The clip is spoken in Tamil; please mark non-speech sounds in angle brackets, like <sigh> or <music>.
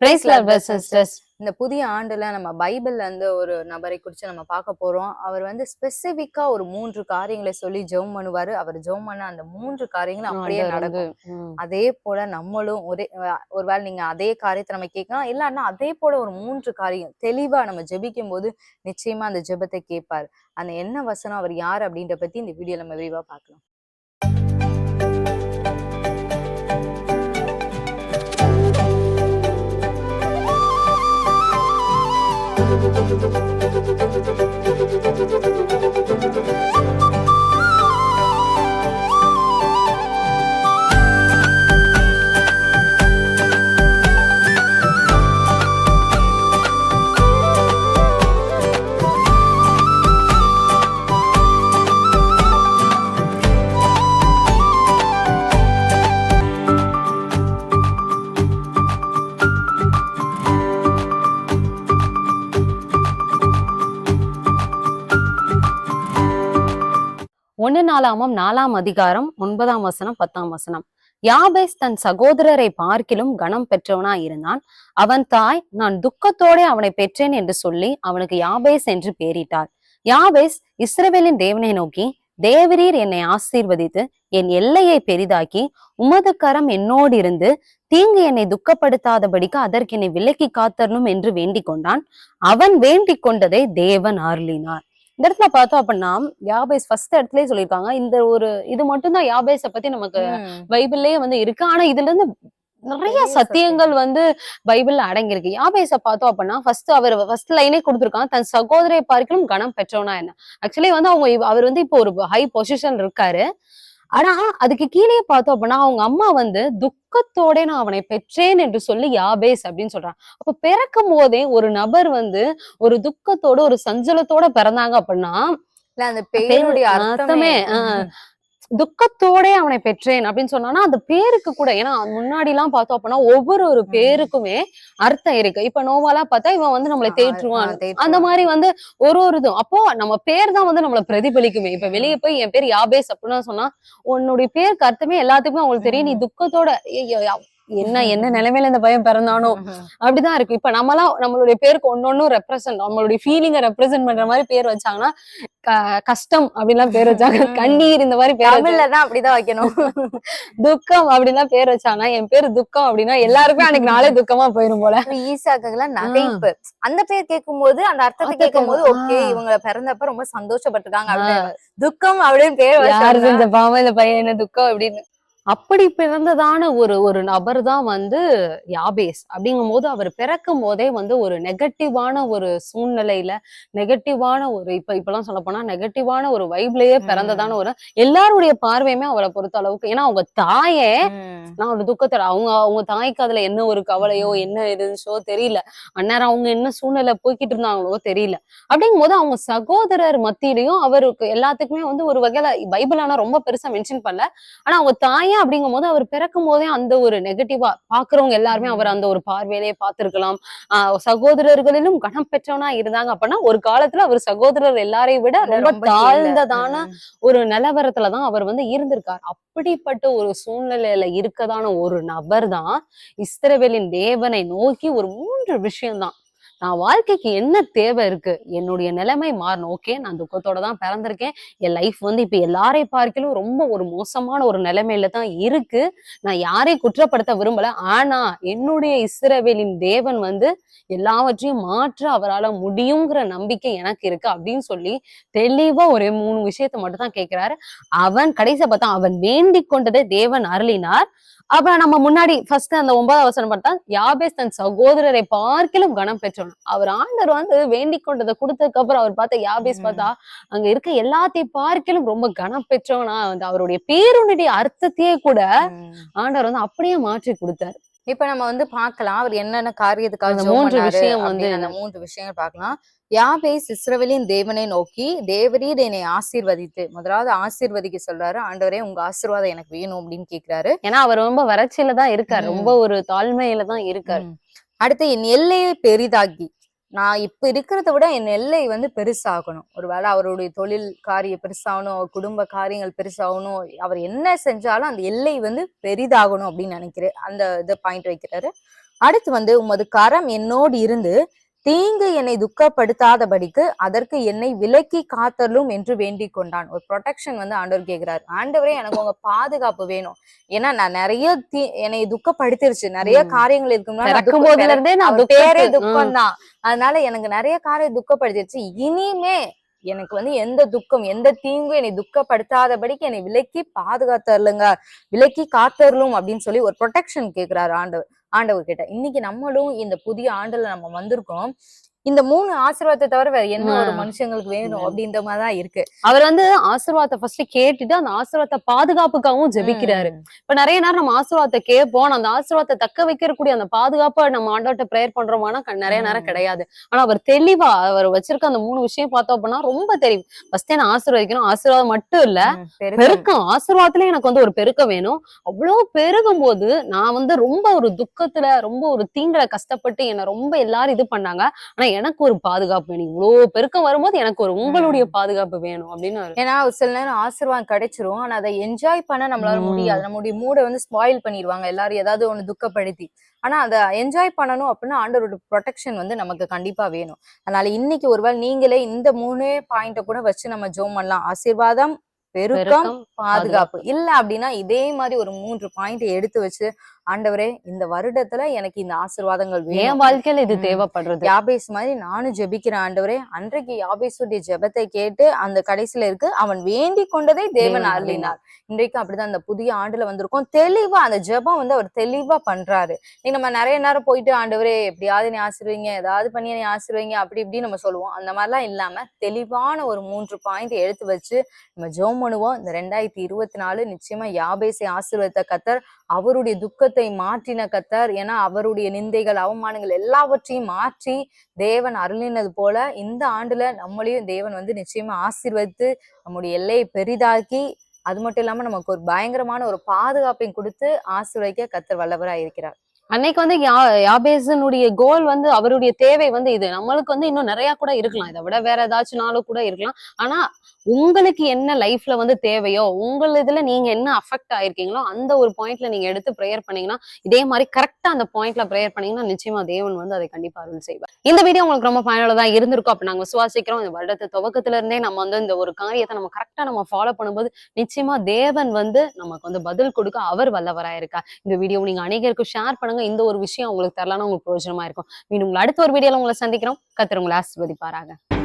பிரைஸ் லவர் சிஸ்டர்ஸ் இந்த புதிய ஆண்டுல நம்ம பைபிள்ல இருந்து ஒரு நபரை குறிச்சு நம்ம பார்க்க போறோம். அவர் வந்து ஸ்பெசிபிக்கா ஒரு மூன்று காரியங்களை சொல்லி ஜெபம் பண்ணுவாரு. அவர் ஜெபம் பண்ண அந்த மூன்று காரியங்களும் அப்படியே நடக்கும். அதே போல நம்மளும் ஒரே ஒருவேளை நீங்க அதே காரியத்தை நம்ம கேட்கலாம். இல்லைன்னா அதே போல ஒரு மூன்று காரியம் தெளிவா நம்ம ஜெபிக்கும் போது நிச்சயமா அந்த ஜெபத்தை கேட்பார். அந்த என்ன வசனம் அவர் யார் அப்படின்ற பத்தி இந்த வீடியோ நம்ம விரிவா பார்க்கலாம். ஒன்னு நாலாமம் நாலாம் அதிகாரம் ஒன்பதாம் வசனம் பத்தாம் வசனம். யாபேஸ் தன் சகோதரரை பார்க்கிலும் கனம் பெற்றவனா இருந்தான். அவன் தாய் நான் துக்கத்தோட அவனை பெற்றேன் என்று சொல்லி அவனுக்கு யாபேஸ் என்று பெயரிட்டார் யாபேஸ் இஸ்ரவேலின் தேவனை நோக்கி தேவரீர் என்னை ஆசீர்வதித்து என் எல்லையை பெரிதாக்கி உமது கரம் என்னோடு இருந்து தீங்கு என்னை துக்கப்படுத்தாதபடிக்கு அதற்கு என்னை விலக்கி காத்தரணும் என்று வேண்டிக் கொண்டான். அவன் வேண்டிக் கொண்டதை தேவன் அருளினார். இந்த இடத்துல பார்த்தோம் அப்படின்னா யாபேஸ் ஃபர்ஸ்ட் இடத்துலயே சொல்லியிருக்காங்க. இந்த ஒரு இது மட்டும்தான் யாபேஸ பத்தி நமக்கு பைபிள்லயே வந்து இருக்கு. ஆனா இதுல இருந்து நிறைய சத்தியங்கள் வந்து பைபிள்ல அடங்கியிருக்கு. யாபேஸ பார்த்தோம் அப்படின்னா ஃபர்ஸ்ட் அவர் ஃபர்ஸ்ட் லைனே கொடுத்துருக்காங்க. தன் சகோதரை பார்க்கலும் கணம் பெற்றவனா என்ன? ஆக்சுவலி வந்து அவங்க அவர் வந்து இப்போ ஒரு ஹை பொசிஷன் இருக்காரு. ஆனா அதுக்கு கீழே பார்த்தோம் அப்படின்னா அவங்க அம்மா வந்து துக்கத்தோட நான் அவனை பெற்றேன் என்று சொல்லி யாபேஸ் அப்படின்னு சொல்றாங்க அப்ப பிறக்கும் போதே ஒரு நபர் வந்து ஒரு துக்கத்தோட ஒரு சஞ்சலத்தோட பிறந்தாங்க அப்படின்னா அந்த பேருடைய அர்த்தமே. அர்த்தமே, ஆ. துக்கத்தோட அவனை பெற்றேன் அப்படின்னு சொன்னானா அந்த பேருக்கு கூட ஏன்னா முன்னாடி எல்லாம் பார்த்தோம் அப்படின்னா ஒவ்வொரு ஒரு. பேருக்குமே அர்த்தம் இருக்கு இப்ப நோவாலாம் பார்த்தா இவன் வந்து நம்மளை தேற்றுவான். அந்த மாதிரி வந்து ஒரு ஒரு இதுவும் அப்போ நம்ம பேர் தான் வந்து நம்மள பிரதிபலிக்குமே இப்ப வெளியே போய் என் பேர் யாபேஸ் அப்படின்னு சொன்னா உன்னுடைய பேருக்கு அர்த்தமே எல்லாத்துக்குமே அவங்களுக்கு தெரியும் நீ. துக்கத்தோட என்ன என்ன நிலைமையில இந்த பையன் பிறந்தானோ? அப்படிதான் இருக்கு. இப்ப நம்மலாம் நம்மளுடைய பேருக்கு ஒன்னொன்னும் ரெப்ரசன்ட் நம்மளுடைய ஃபீலிங்கை ரெப்ரசென்ட் பண்ற மாதிரி பேர் வச்சாங்கன்னா கஷ்டம் அப்படின்லாம் பேர் வச்சாங்க. கண்ணீர் இந்த மாதிரி பேர் வச்சாங்க. தமிழ்ல தான் அப்படிதான் வைக்கணும். <laughs> துக்கம் அப்படின்லாம் பேர் வச்சாங்க என் பேரு துக்கம் அப்படின்னா எல்லாருக்குமே அன்னைக்கு நாளே துக்கமா போயிரும் போல. ஈசாக்கெல்லாம் நகைப்பு. அந்த பேர் கேட்கும்போது அந்த அர்த்தத்தை கேட்கும் போது. ஓகே இவங்க பிறந்தப்ப ரொம்ப சந்தோஷப்பட்டிருக்காங்க அப்படின்னு. துக்கம் அப்படின்னு பேர் யாரு வச்சாங்க செஞ்ச பாவம் இந்த பையன் என்ன துக்கம் அப்படின்னு. அப்படி பிறந்ததான ஒரு ஒரு நபர் தான் வந்து யாபேஸ். அப்படிங்கும் போது அவர் பிறக்கும் போதே வந்து ஒரு நெகட்டிவான ஒரு சூழ்நிலையில நெகட்டிவான ஒரு இப்ப இப்பெல்லாம் சொல்ல போனா நெகட்டிவான ஒரு வைப்லயே. பிறந்ததான ஒரு எல்லாருடைய பார்வையுமே அவரை பொறுத்த அளவுக்கு ஏன்னா அவங்க தாயே நான் ஒரு துக்கத்துல அவங்க அவங்க தாய்க்கு அதுல என்ன ஒரு கவலையோ. என்ன இருந்துச்சோ தெரியல. அந்நேரம் அவங்க என்ன சூழ்நிலை போய்கிட்டு இருந்தாங்களோ தெரியல. அப்படிங்கும் போது அவங்க சகோதரர் மத்தியிலையும் அவருக்கு எல்லாத்துக்குமே வந்து ஒரு வகையில பைபிள் ஆனா ரொம்ப பெருசா மென்ஷன் பண்ணல. ஆனா அவங்க தாயே அப்படிங்கும் போது அவர் பிறக்கும் போதே அந்த ஒரு நெகட்டிவா பாக்குறவங்க எல்லாருமே. அவர் அந்த ஒரு பார்வையிலேயே பார்த்திருக்கலாம் ஆஹ் சகோதரர்களிலும் கணம் பெற்றவனா இருந்தாங்க அப்படின்னா ஒரு காலத்துல அவர் சகோதரர் எல்லாரையும் விட ரொம்ப. தாழ்ந்ததான. ஒரு நிலவரத்துலதான் அவர் வந்து இருந்திருக்கார் அப்படிப்பட்ட ஒரு சூழ்நிலையில இருக்கதான ஒரு நபர் தான் இஸ்ரவேலின் தேவனை நோக்கி ஒரு மூன்று விஷயம்தான் நான் வாழ்க்கைக்கு என்ன தேவை இருக்கு? என்னுடைய நிலைமை மாறணும். ஓகே நான் துக்கத்தோட தான் பிறந்திருக்கேன். என் லைஃப் வந்து இப்ப எல்லாரையும் பார்க்கலும் ரொம்ப ஒரு மோசமான ஒரு நிலைமையில தான் இருக்கு. நான் யாரையும் குற்றப்படுத்த விரும்பல. ஆனா என்னுடைய இஸ்ரவேலின் தேவன் வந்து எல்லாவற்றையும் மாற்ற அவரால முடியுங்கிற நம்பிக்கை எனக்கு இருக்கு அப்படின்னு சொல்லி தெளிவா ஒரு மூணு விஷயத்த மட்டும் தான் கேட்கிறாரு அவன் கடைசியா பார்த்தா அவன் வேண்டிக் கொண்டதை தேவன் அருளினார். அப்ப நம்ம முன்னாடி ஃபர்ஸ்ட் அந்த ஒன்பதாம் வசனம் பார்த்தா யாபேஸ் தன் சகோதரரை பார்க்கிலும் கனம் பெற்றவன் அவர் ஆண்டவர் வந்து வேண்டிக் கொண்டதை கொடுத்ததுக்கு அப்புறம் அவர் பார்த்த யாபேஸ். பார்த்தா அங்க இருக்க எல்லாத்தையும் பார்க்கிலும் ரொம்ப கனம் பெற்றவனா வந்து அவருடைய பேருனுடைய அர்த்தத்தையே கூட. ஆண்டவர் வந்து அப்படியே மாற்றி கொடுத்தார் இப்ப நம்ம வந்து பார்க்கலாம் அவர் என்னென்ன காரியத்துக்காக மூன்று விஷயம் வந்து அந்த மூன்று விஷயங்கள் பார்க்கலாம் யாபேஸ் இஸ்ரவேலின் தேவனை நோக்கி தேவரீர் என்னை ஆசீர்வதித்து முதலாவது ஆசீர்வதிக்க சொல்றாரு ஆண்டவரே உங்க ஆசீர்வாதம் எனக்கு வேணும் அப்படின்னு கேக்குறாரு ஏன்னா அவர் ரொம்ப வறட்சியில தான் இருக்கார். ரொம்ப ஒரு தாழ்மையில தான் இருக்கார். அடுத்து என் எல்லையை பெரிதாக்கி நான் இப்ப இருக்கிறத விட என் எல்லை வந்து பெருசாகணும். ஒருவேளை அவருடைய தொழில் காரியம் பெருசாகணும் அவர் குடும்ப காரியங்கள் பெருசாகணும் அவர் என்ன செஞ்சாலும் அந்த எல்லை வந்து பெரிதாகணும் அப்படின்னு நினைக்கிறேன். அந்த இதை பாயிண்ட் வைக்கிறாரு. அடுத்து வந்து உமது கரம் என்னோடு இருந்து தீங்கு என்னை துக்கப்படுத்தாதபடிக்கு அதற்கு என்னை விலக்கி காத்தலும் என்று வேண்டிக் கொண்டான். ஒரு ப்ரொடெக்ஷன் வந்து ஆண்டவர் கேக்குறாரு ஆண்டவரே எனக்கு உங்க பாதுகாப்பு வேணும். ஏன்னா நான் நிறைய தீ என்னை துக்கப்படுத்திருச்சு. நிறைய. காரியங்கள் இருக்கு பேரே துக்கம் தான் அதனால எனக்கு நிறைய காரியம் துக்கப்படுத்திருச்சு. இனிமே எனக்கு வந்து எந்த துக்கம் எந்த தீங்கும் என்னை துக்கப்படுத்தாதபடிக்கு என்னை விலக்கி பாதுகாத்தருளுங்க. விலக்கி காத்தருளும் அப்படின்னு சொல்லி ஒரு ப்ரொடெக்ஷன் கேக்குறாரு ஆண்டவர். ஆண்டவர்கிட்ட. இன்னைக்கு நம்மளும் இந்த புதிய ஆண்டுல நம்ம வந்திருக்கோம். இந்த மூணு ஆசீர்வாதத்தை தவிர வேற என்ன ஒரு. மனுஷங்களுக்கு வேணும். அப்படின்ற மாதிரிதான் இருக்கு அவர் வந்து ஆசீர்வாதத்தை ஃபர்ஸ்ட் கேட்டுட்டு அந்த ஆசீர்வாதத்தை பாதுகாப்புக்காகவும் ஜெபிக்கிறாரு. இப்ப நிறைய நேரம் நம்ம ஆசீர்வாதத்தை கேட்போம் அந்த ஆசீர்வாதத்தை தக்க வைக்கக்கூடிய அந்த பாதுகாப்பை நம்ம ஆண்டவர்ட்ட ப்ரேயர் பண்றோமானா நிறைய நேரம். கிடையாது ஆனா அவர் தெளிவா அவர் வச்சிருக்க அந்த மூணு விஷயம் பார்த்தோம் அப்படின்னா ரொம்ப தெரியும் ஃபர்ஸ்ட் நான் ஆசீர்வதிக்கணும் ஆசீர்வாதம் மட்டும் இல்ல. பெருக்கம் ஆசீர்வாதத்துல எனக்கு வந்து ஒரு பெருக்கம் வேணும் அவ்வளவு பெருகும் போது நான் வந்து ரொம்ப ஒரு துக்கத்துல ரொம்ப ஒரு தீங்குல கஷ்டப்பட்டு என்ன ரொம்ப எல்லாரும் இது பண்ணாங்க ஆனா எனக்கு ஒரு பாதுகாப்பு வேணும். இவ்வளவு பெருக்கம் வரும்போது எனக்கு ஒரு உங்களுடைய பாதுகாப்பு வேணும் அப்படின்னு ஏன்னா சில நேரம் ஆசீர்வாதம் கிடைச்சிரும். ஆனா அதை என்ஜாய் பண்ண நம்மளால. முடியாது. நம்மளுடைய மூடை வந்து ஸ்பாயில் பண்ணிடுவாங்க. எல்லாரும் ஏதாவது ஒண்ணு துக்கப்படுத்தி. ஆனா அதை என்ஜாய் பண்ணணும் அப்படின்னா ஆண்டவரோட ப்ரொடெக்ஷன் வந்து நமக்கு கண்டிப்பா வேணும். அதனால இன்னைக்கு ஒருவேளை நீங்களே இந்த மூணே பாயிண்ட கூட வச்சு நம்ம ஜோம் பண்ணலாம். ஆசீர்வாதம் பெருக்கம் பாதுகாப்பு. இல்ல அப்படின்னா இதே மாதிரி ஒரு மூன்று பாயிண்ட் எடுத்து வச்சு ஆண்டவரே இந்த வருடத்துல எனக்கு இந்த ஆசீர்வாதங்கள் என் வாழ்க்கையில இது. தேவைப்படுறது. யாபேஸ் மாதிரி நானும் ஜெபிக்கிறேன் ஆண்டவரே. அன்றைக்கு யாபேசுடைய ஜெபத்தை கேட்டு அந்த கடைசியில இருக்கு. அவன் வேண்டிக் கொண்டதை தேவன் அருளினார். இன்றைக்கு அப்படிதான் அந்த புதிய ஆண்டுல வந்திருக்கோம். தெளிவா அந்த ஜெபம் வந்து அவர் தெளிவா பண்றாரு. நீ நம்ம நிறைய நேரம் போயிட்டு ஆண்டவரே எப்படியாவது நீ ஆசிர்வீங்க ஏதாவது பண்ணி நீ ஆசிர்வீங்க அப்படி இப்படி நம்ம சொல்லுவோம். அந்த மாதிரிலாம் இல்லாம தெளிவான ஒரு மூன்று பாயிண்ட் எடுத்து வச்சு நம்ம ஜெபம் பண்ணுவோம். இந்த ரெண்டாயிரத்தி இருபத்தி நாலு நிச்சயமா யாபேசை ஆசீர்வதித்த கத்தர் அவருடைய துக்கத்தை மாற்றின கத்தர். ஏன்னா அவருடைய நிந்தைகள் அவமானங்கள் எல்லாவற்றையும் மாற்றி தேவன் அருளினது போல இந்த ஆண்டுல நம்மளையும் தேவன் வந்து நிச்சயமா ஆசீர்வதித்து நம்முடைய எல்லையை பெரிதாக்கி அது மட்டும் இல்லாம நமக்கு ஒரு பயங்கரமான ஒரு பாதுகாப்பையும் கொடுத்து ஆசீர்வதிக்க கத்தர் வல்லவராய் இருக்கிறார் அன்னைக்கு வந்து யா யாபேசனுடைய கோல் வந்து அவருடைய தேவை வந்து இது. நம்மளுக்கு வந்து இன்னும் நிறைய கூட இருக்கலாம். இதை விட வேற ஏதாச்சும் நாளும் கூட இருக்கலாம். ஆனா உங்களுக்கு என்ன லைஃப்ல வந்து தேவையோ உங்கள் இதுல நீங்க என்ன அஃபெக்ட் ஆயிருக்கீங்களோ அந்த ஒரு பாயிண்ட்ல நீங்க எடுத்து ப்ரேயர் பண்ணீங்கன்னா இதே மாதிரி கரெக்டா அந்த பாயிண்ட்ல ப்ரேயர் பண்ணீங்கன்னா நிச்சயமா தேவன் வந்து அதை கண்டிப்பா அருள் செய்வார். இந்த வீடியோ உங்களுக்கு ரொம்ப பயனுள்ளதா இருந்திருக்கும் அப்ப நாங்க விசுவாசிக்கிறோம். இந்த வருடத்து துவக்கத்துல இருந்தே நம்ம வந்து இந்த ஒரு காரியத்தை நம்ம கரெக்டா நம்ம ஃபாலோ பண்ணும்போது நிச்சயமா தேவன் வந்து நமக்கு வந்து பதில் கொடுக்க அவர் வல்லவராயிருக்கா இந்த வீடியோ நீங்க அநேகருக்கு ஷேர் பண்ணுங்க. இந்த ஒரு விஷயம் உங்களுக்கு தரலான்னு உங்களுக்கு பிரயோஜனமா இருக்கும். மீண்டும் அடுத்த ஒரு வீடியோல உங்களை சந்திக்கிறோம். கத்திர உங்களை ஆசிர்வதிப்பாராக.